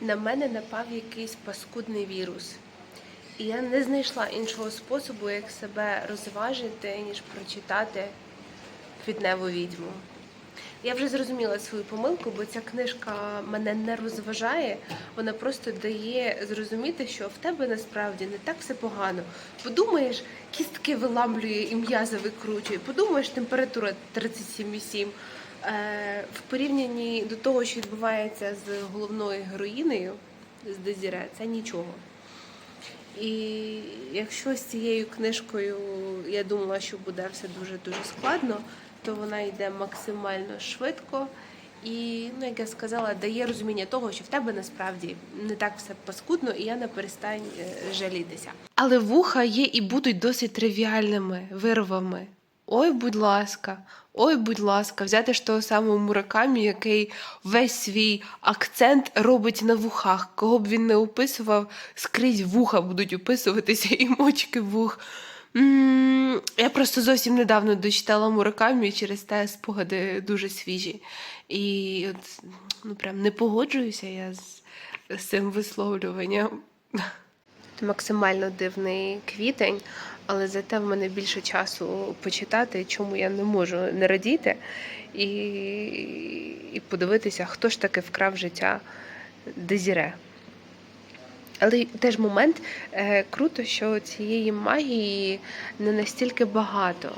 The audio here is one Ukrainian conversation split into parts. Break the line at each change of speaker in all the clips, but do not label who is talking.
на мене напав якийсь паскудний вірус. І я не знайшла іншого способу, як себе розважити, ніж прочитати квітневу відьму. Я вже зрозуміла свою помилку, бо ця книжка мене не розважає. Вона просто дає зрозуміти, що в тебе насправді не так все погано. Подумаєш, кістки виламлює і м'язи викручує. Подумаєш, температура 37,7. Е, в порівнянні до того, що відбувається з головною героїнею з Дезіре, це нічого. І якщо з цією книжкою я думала, що буде все дуже дуже складно, то вона йде максимально швидко і, ну як я сказала, дає розуміння того, що в тебе насправді не так все паскудно, і я не перестань е, жалітися. Але вуха є і будуть досить тривіальними вирвами. Ой, будь ласка, ой, будь ласка, взяти ж того самого Муракамі, який весь свій акцент робить на вухах. Кого б він не описував, скрізь вуха будуть описуватися і мочки вух. М, Я просто зовсім недавно дочитала Муракамі, через те спогади дуже свіжі. І от ну прям не погоджуюся я з, з цим висловлюванням. Максимально дивний квітень, але зате в мене більше часу почитати, чому я не можу не радіти і, і подивитися, хто ж таки вкрав життя Дезіре. Але теж момент е, круто, що цієї магії не настільки багато.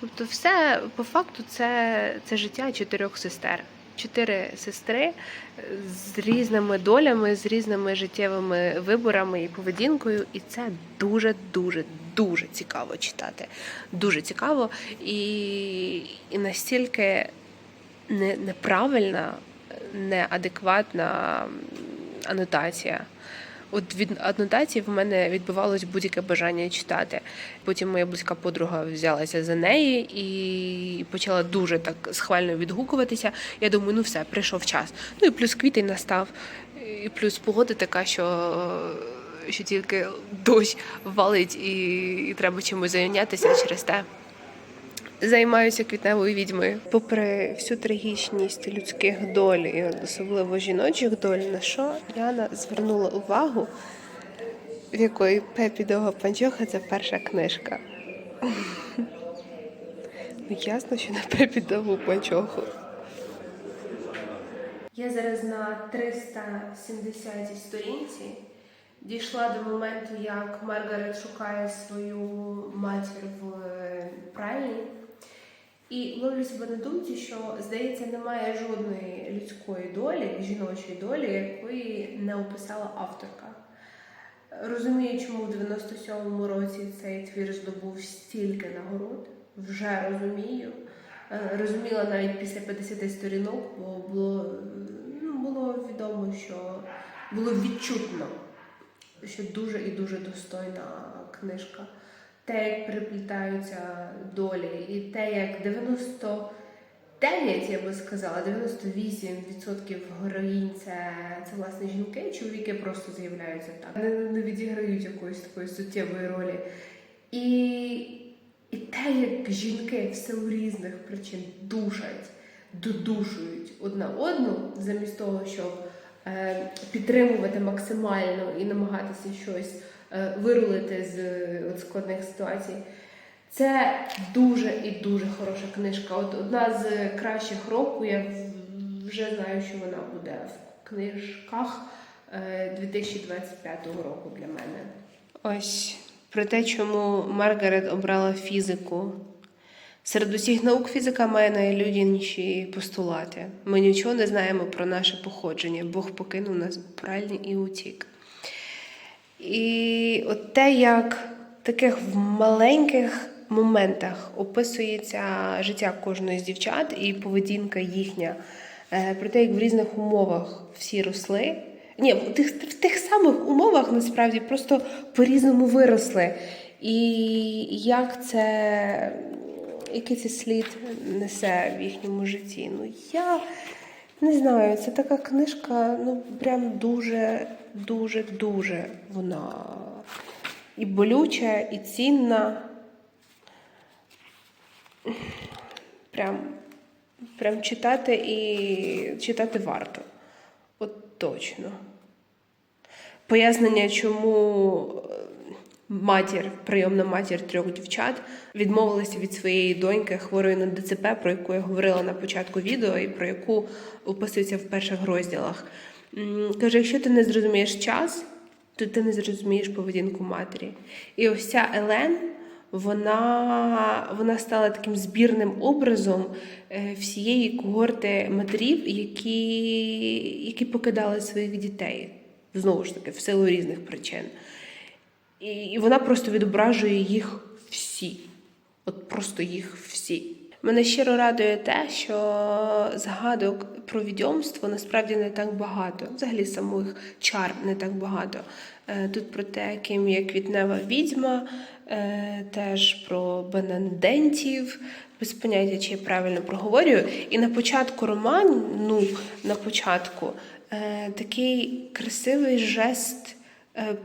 Тобто, все по факту це, це життя чотирьох сестер. Чотири сестри е, з різними долями, з різними життєвими виборами і поведінкою, і це дуже, дуже, дуже цікаво читати. Дуже цікаво і, і настільки не, неправильна, неадекватна анотація. От від анотації в мене відбувалось будь-яке бажання читати. Потім моя близька подруга взялася за неї і почала дуже так схвально відгукуватися. Я думаю, ну все, прийшов час. Ну і плюс квітень настав, і плюс погода така, що, що тільки дощ валить і, і треба чимось зайнятися через те. Займаюся квітневою відьмою. Попри всю трагічність людських доль, і особливо жіночих доль, на що Яна звернула увагу, в якої Пепі Довга Панчоха це перша книжка. Ну, ясно, що на Пепі Довгу Панчоху. Я зараз на 370 сторінці. Дійшла до моменту, як Маргарет шукає свою матір в е, пральні. І ловлю себе на думці, що здається, немає жодної людської долі, жіночої долі, якої не описала авторка. Розумію, чому в 97-му році цей твір здобув стільки нагород. Вже розумію. Е, Розуміла навіть після 50 сторінок, бо було, ну, було відомо, що було відчутно, що дуже і дуже достойна книжка те, як переплітаються долі, і те, як 99, я би сказала, 98% героїнь це, це власне жінки, чоловіки просто з'являються так, не, не відіграють якоїсь такої суттєвої ролі. І, і те, як жінки в силу різних причин душать, додушують одна одну, замість того, щоб підтримувати максимально і намагатися щось е, вирулити з е, складних ситуацій. Це дуже і дуже хороша книжка. От одна з кращих року. Я вже знаю, що вона буде в книжках е, 2025 року для мене. Ось про те, чому Маргарет обрала фізику. Серед усіх наук фізика має найлюдяніші постулати. Ми нічого не знаємо про наше походження. Бог покинув нас у пральні і утік. І от те, як в таких маленьких моментах описується життя кожної з дівчат і поведінка їхня, е, про те, як в різних умовах всі росли. Ні, в тих, в тих самих умовах насправді просто по-різному виросли. І як це, який це слід несе в їхньому житті. Ну, я не знаю, це така книжка, ну прям дуже, дуже, дуже вона і болюча, і цінна. Прям, прям читати і читати варто. От точно. Пояснення, чому матір, прийомна матір трьох дівчат, відмовилася від своєї доньки хворої на ДЦП, про яку я говорила на початку відео і про яку описується в перших розділах. Каже, якщо ти не зрозумієш час, то ти не зрозумієш поведінку матері. І ось ця Елен, вона, вона стала таким збірним образом е, всієї когорти матерів, які, які покидали своїх дітей. Знову ж таки, в силу різних причин. І, і вона просто відображує їх всі. От просто їх всі. Мене щиро радує те, що згадок про відьомство насправді не так багато. Взагалі самих чар не так багато. Е, Тут про те, ким є квітнева відьма, е, теж про бенедентів, без поняття, чи я правильно проговорюю. І на початку роману, ну, на початку, е, такий красивий жест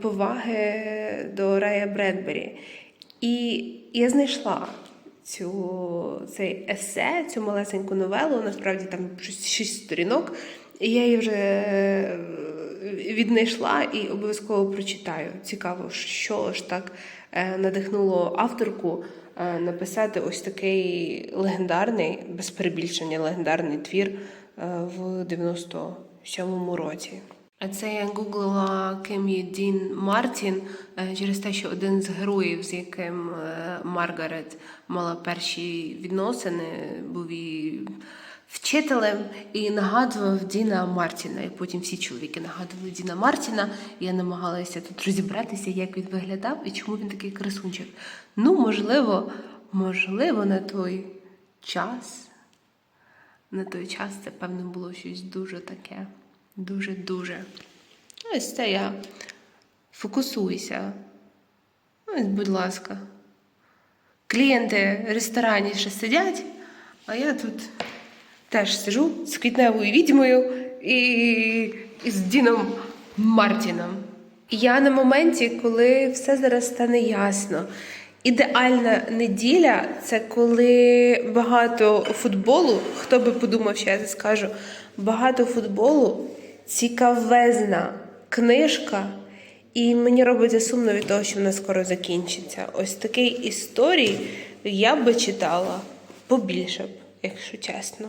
поваги до Рая Бредбері. І я знайшла цю, цей есе, цю малесеньку новелу, насправді там шість сторінок. І я її вже е, віднайшла і обов'язково прочитаю. Цікаво, що ж так е, надихнуло авторку е, написати ось такий легендарний, без перебільшення, легендарний твір е, в 97-му році. Це я гуглила ким є Дін Мартін е, через те, що один з героїв, з яким е, Маргарет мала перші відносини, був і вчителем і нагадував Діна Мартіна. І потім всі чоловіки нагадували Діна Мартіна. І я намагалася тут розібратися, як він виглядав і чому він такий красунчик. Ну, можливо, можливо, на той час на той час це, певно, було щось дуже таке. Дуже-дуже. Ось це я. Фокусуйся. Ось, будь ласка. Клієнти в ресторані ще сидять, а я тут теж сижу з квітневою відьмою і, і з Діном Мартіном. Я на моменті, коли все зараз стане ясно. Ідеальна неділя це коли багато футболу. Хто би подумав, що я це скажу, багато футболу, цікавезна книжка, і мені робиться сумно від того, що вона скоро закінчиться. Ось такий історій я би читала побільше б, якщо чесно.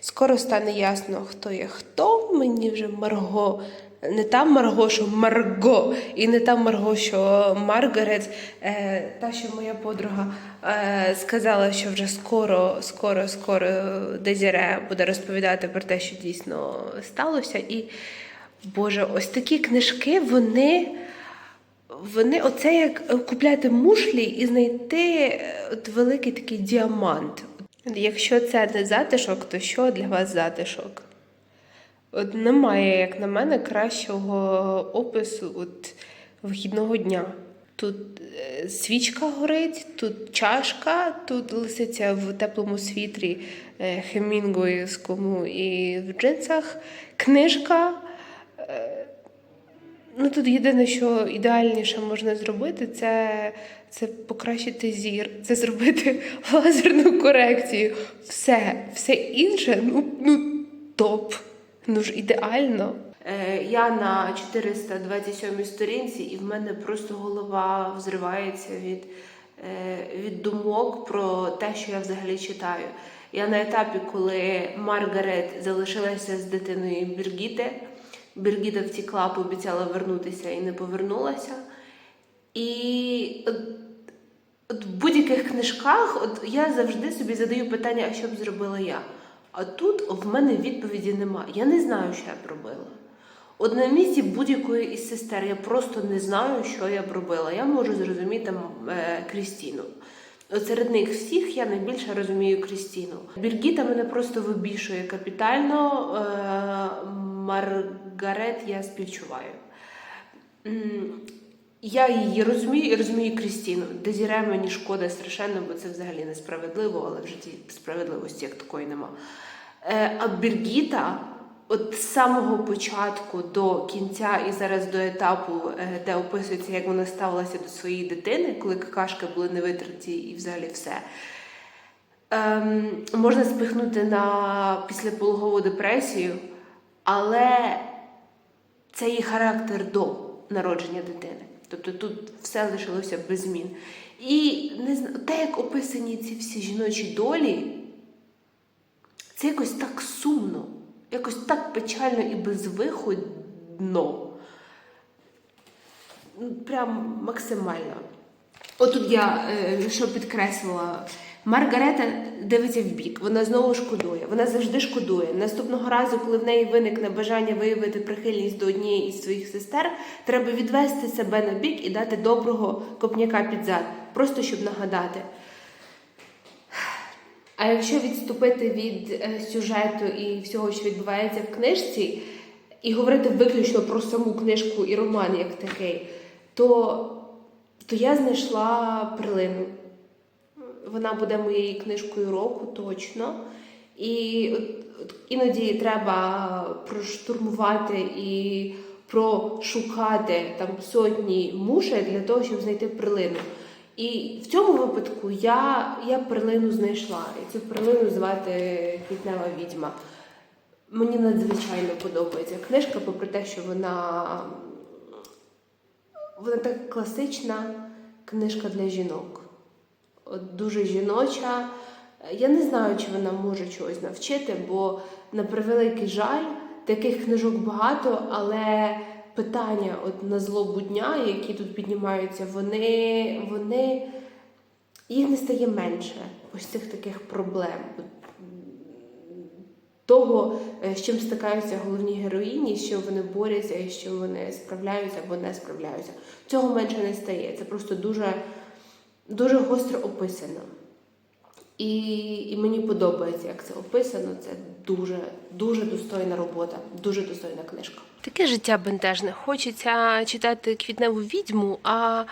Скоро стане ясно, хто є хто. Мені вже Марго. Не та Марго, що Марго, і не та Марго, що Маргарет, е, та, що моя подруга е, сказала, що вже скоро, скоро, скоро Дезіре буде розповідати про те, що дійсно сталося. І, Боже, ось такі книжки, вони. Вони оце як купляти мушлі і знайти е, от великий такий діамант. Якщо це не затишок, то що для вас затишок? От немає, як на мене, кращого опису от вихідного дня. Тут е, свічка горить, тут чашка, тут лисиця в теплому світрі е, хемінгуївському і в джинсах, книжка. Е, Ну тут єдине, що ідеальніше можна зробити, це, це покращити зір, це зробити лазерну корекцію. Все, все інше, ну, ну топ. Ну ж ідеально. Е, я на 427 сторінці, і в мене просто голова взривається від, е, від думок про те, що я взагалі читаю. Я на етапі, коли Маргарет залишилася з дитиною Біргіти. Біргіта втікла, пообіцяла вернутися і не повернулася. І от, от в будь-яких книжках от я завжди собі задаю питання, а що б зробила я? А тут в мене відповіді немає. Я не знаю, що я б робила. От на місці будь-якої із сестер я просто не знаю, що я б робила. Я можу зрозуміти е, Крістіну. Серед них всіх я найбільше розумію Крістіну. Біргіта мене просто вибішує капітально. Е, Маргарет я співчуваю. Я її розумію і розумію Крістіну. Дезіре мені шкода страшенно, бо це взагалі несправедливо, але в житті справедливості як такої нема. Е, А Біргіта, от з самого початку до кінця і зараз до етапу, е, де описується, як вона ставилася до своєї дитини, коли какашки були не витраті і взагалі все. Ем, можна спихнути на післяпологову депресію, але це її характер до народження дитини. Тобто тут все лишилося без змін. І не знаю, те, як описані ці всі жіночі долі, це якось так сумно, якось так печально і безвиходно. Ну, Прям максимально. Отут я е, що підкреслила. Маргарета дивиться в бік, вона знову шкодує. Вона завжди шкодує. Наступного разу, коли в неї виникне бажання виявити прихильність до однієї із своїх сестер, треба відвести себе на бік і дати доброго копняка під зад, просто щоб нагадати. А якщо відступити від е, сюжету і всього, що відбувається в книжці, і говорити виключно про саму книжку і роман як такий, то, то я знайшла перлину. Вона буде моєю книжкою року точно. І іноді треба проштурмувати і прошукати там сотні мушель для того, щоб знайти перлину. І в цьому випадку я, я перлину знайшла. І цю перлину звати Квітнева відьма. Мені надзвичайно подобається книжка, попри те, що вона, вона так класична книжка для жінок. Дуже жіноча. Я не знаю, чи вона може чогось навчити, бо на превеликий жаль, таких книжок багато, але питання от на злобу дня, які тут піднімаються, вони, вони їх не стає менше. Ось цих таких проблем. Того, е, з чим стикаються головні героїні, що вони борються і що вони справляються або не справляються. Цього менше не стає. Це просто дуже, дуже гостро описано. І, і мені подобається, як це описано. Це дуже, дуже достойна робота, дуже достойна книжка. Таке життя бентежне. Хочеться читати квітневу відьму, а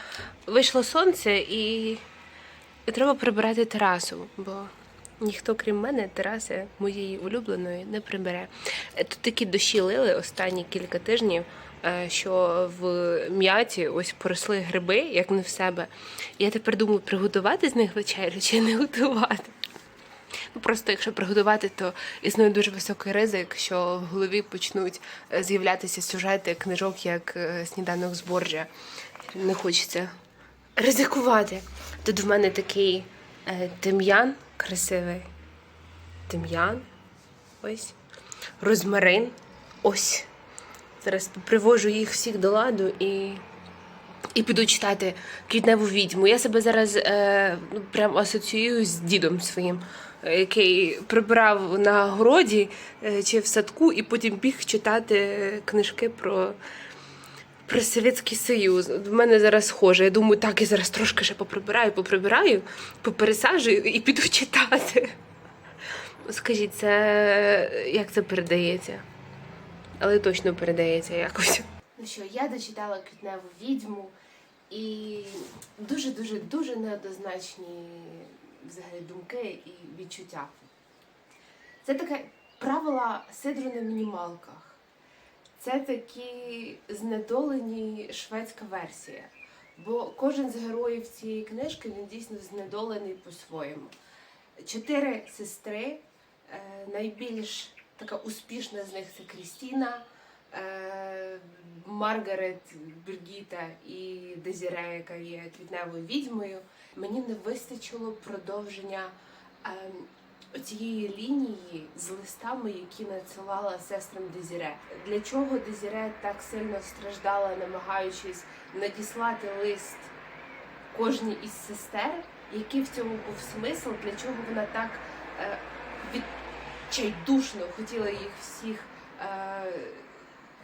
вийшло сонце і, треба прибирати терасу, бо ніхто, крім мене, тераси моєї улюбленої не прибере. Тут такі дощі лили останні кілька тижнів. Е, Що в м'яті ось поросли гриби, як не в себе. Я тепер думаю, приготувати з них вечерю чи не готувати. Ну, просто якщо приготувати, то існує дуже високий ризик, що в голові почнуть е, з'являтися сюжети книжок, як е, сніданок з Борджа. Не хочеться ризикувати. Тут в мене такий тим'ян красивий. Тим'ян. Ось. Розмарин. Ось. Зараз привожу їх всіх до ладу і і піду читати квітневу відьму. Я себе зараз е, ну, прям асоціюю з дідом своїм, е, який прибирав на городі е, чи в садку, і потім біг читати книжки про, про Совєтський Союз. В мене зараз схоже. Я думаю, так, я зараз трошки ще поприбираю, поприбираю, попересаджую і піду читати. Скажіть, це як це передається? Але точно передається якось. Ну що, я дочитала квітневу відьму і дуже-дуже дуже неоднозначні взагалі думки і відчуття. Це таке правила сидру на мінімалках. Це такі знедолені шведська версія. Бо кожен з героїв цієї книжки він дійсно знедолений по-своєму. Чотири сестри. Е, найбільш така успішна з них це Крістіна, е, Маргарет, Бригіта і Дезіре, яка є квітневою відьмою. Мені не вистачило продовження е, цієї лінії з листами, які надсилала сестрам Дезіре. Для чого Дезіре так сильно страждала, намагаючись надіслати лист кожній із сестер, який в цьому був смисл, для чого вона так е, відчайдушно хотіла їх всіх е,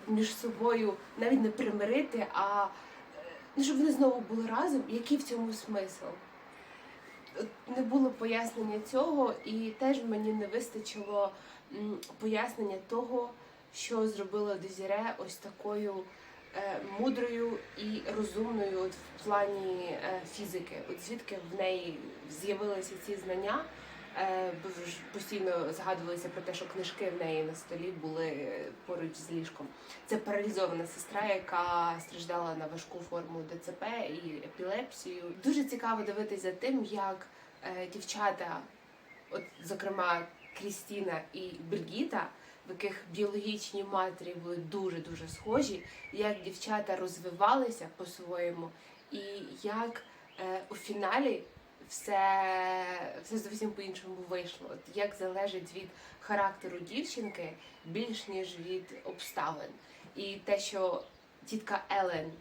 між собою навіть не примирити, а е, щоб вони знову були разом, який в цьому смисл? Не було пояснення цього, і теж мені не вистачило пояснення того, що зробила Дезіре ось такою е, мудрою і розумною от в плані е, фізики. От звідки в неї з'явилися ці знання. Е, постійно згадувалися про те, що книжки в неї на столі були поруч з ліжком. Це паралізована сестра, яка страждала на важку форму ДЦП і епілепсію. Дуже цікаво дивитися за тим, як е, дівчата, от зокрема Крістіна і Бригіта, в яких біологічні матері були дуже-дуже схожі, як дівчата розвивалися по-своєму, і як е, у фіналі все, все зовсім по-іншому вийшло. Як залежить від характеру дівчинки більш ніж від обставин. І те, що тітка Елен,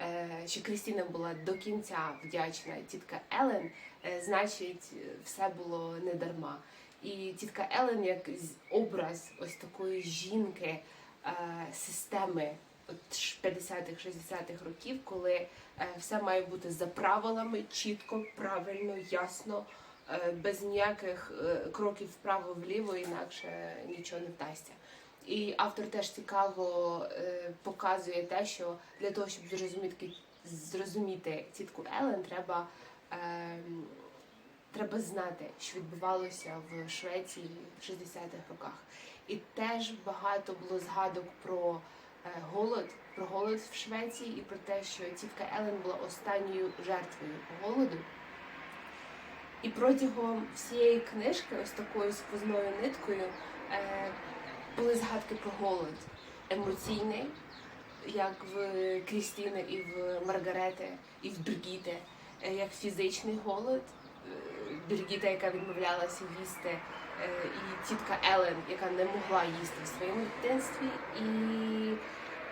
е, що Крістіна була до кінця вдячна тітка Елен, е, значить, все було не дарма. І тітка Елен як образ ось такої жінки, е, системи 50-х, 60-х років, коли е, все має бути за правилами, чітко, правильно, ясно, е, без ніяких е, кроків вправо-вліво, інакше нічого не вдасться. І автор теж цікаво показує те, що для того, щоб зрозуміти, зрозуміти тітку Елен, треба, е, треба знати, що відбувалося в Швеції в 60-х роках. І теж багато було згадок про голод, про голод в Швеції і про те, що тітка Елен була останньою жертвою голоду. І протягом всієї книжки, ось такою сквозною ниткою, е, були згадки про голод емоційний, як в Крістіни і в Маргарети, і в Бригіти, е, як фізичний голод. Е, Бригіта, яка відмовлялася їсти, е, і тітка Елен, яка не могла їсти в своєму дитинстві, і,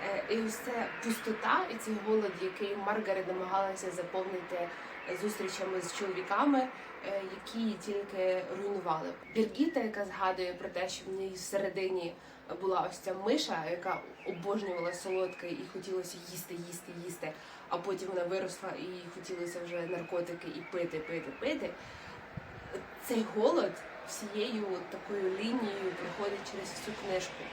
е, і ось це пустота, і цей голод, який Маргарет намагалася заповнити зустрічами з чоловіками, е, які її тільки руйнували. Біргіта, яка згадує про те, що в неї всередині була ось ця миша, яка обожнювала солодке і хотілося їсти, їсти, їсти. А потім вона виросла і хотілося вже наркотики і пити, пити, пити. Цей голод всією такою лінією проходить через всю книжку.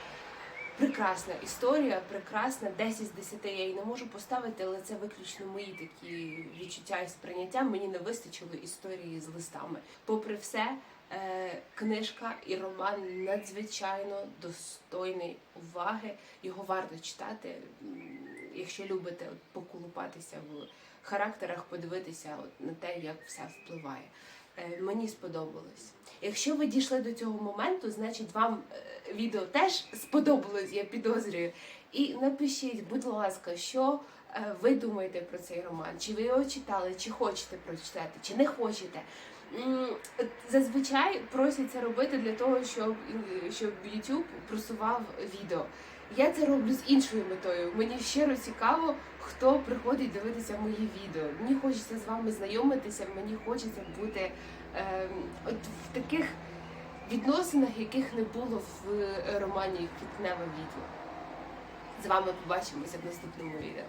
Прекрасна історія, прекрасна, 10 з 10 я її не можу поставити, але це виключно мої такі відчуття і сприйняття. Мені не вистачило історії з листами. Попри все, е, книжка і роман надзвичайно достойний уваги. Його варто читати, якщо любите поколупатися в характерах, подивитися на те, як все впливає. Е, Мені сподобалось. Якщо ви дійшли до цього моменту, значить вам е, відео теж сподобалось, я підозрюю. І напишіть, будь ласка, що е, ви думаєте про цей роман? Чи ви його читали, чи хочете прочитати, чи не хочете? Зазвичай просять це робити для того, щоб, щоб YouTube просував відео. Я це роблю з іншою метою. Мені щиро цікаво, хто приходить дивитися мої відео. Мені хочеться з вами знайомитися, мені хочеться бути е, от в таких відносинах, яких не було в романі Квітневе відео. З вами побачимося в наступному відео.